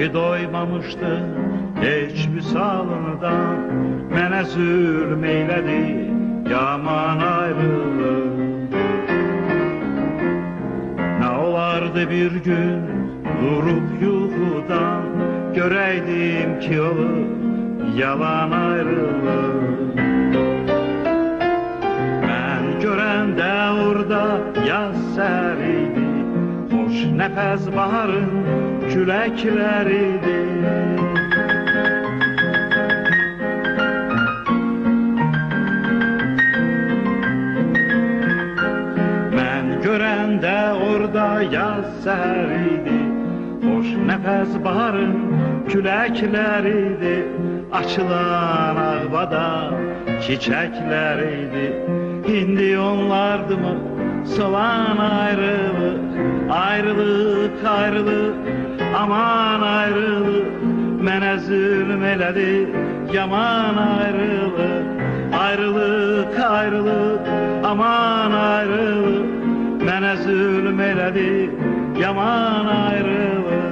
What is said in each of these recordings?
olmuşdu Heç misalından Mənə zülm eylədi Yaman ayrılıq Ne olardı bir gün Durup yuxudan Görəydim ki olur Yalan ayrılıq Ben görəndə orada yaz səridi Hoş nəfəs baharın küləkləridi Mən görəndə orada yaz səridi Hoş nəfəs baharın küləkləridi Açılan ağbada çiçəkləridi İndi onlardı mı? Solan ayrılık Ayrılık ayrılık aman ayrılık Mənə zülm elədi yaman ayrılık Ayrılık ayrılık. Aman ayrılık Mənə zülm elədi yaman ayrılık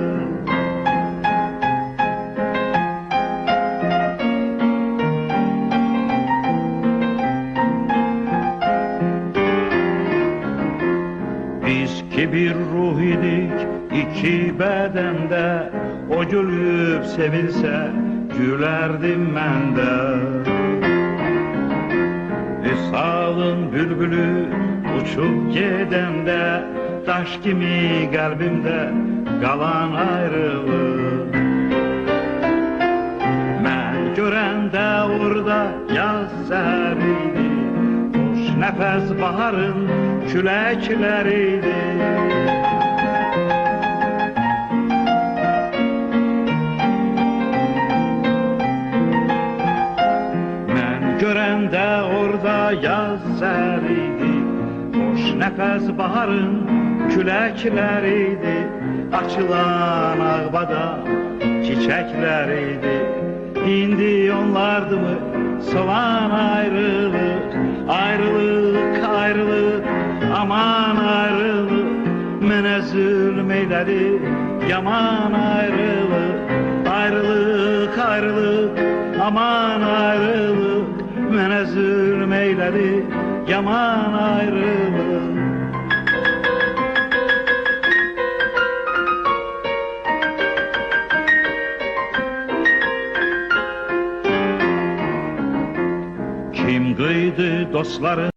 bir ruh idik iki bedende. O gülüp sevilse gülerdim ben de. Visalın bülbülü uçup gedende Taş gibi kalbimde kalan ayrılık. Mən görəndə orada yaz səhəriydi Nəfəs baharın küləkləriydi Mən görəndə orada yaz səhəriydi Xoş nəfəs baharın küləkləriydi Açılan ağbada çiçəkləriydi İndi onlardı mı? Solan ayrılık Ayrılık ayrılık aman ayrılık Mənə zülm eylədi yaman ayrılık Ayrılık ayrılık aman ayrılık. Mənə zülm eylədi yaman ayrılık Kim kıydı dostları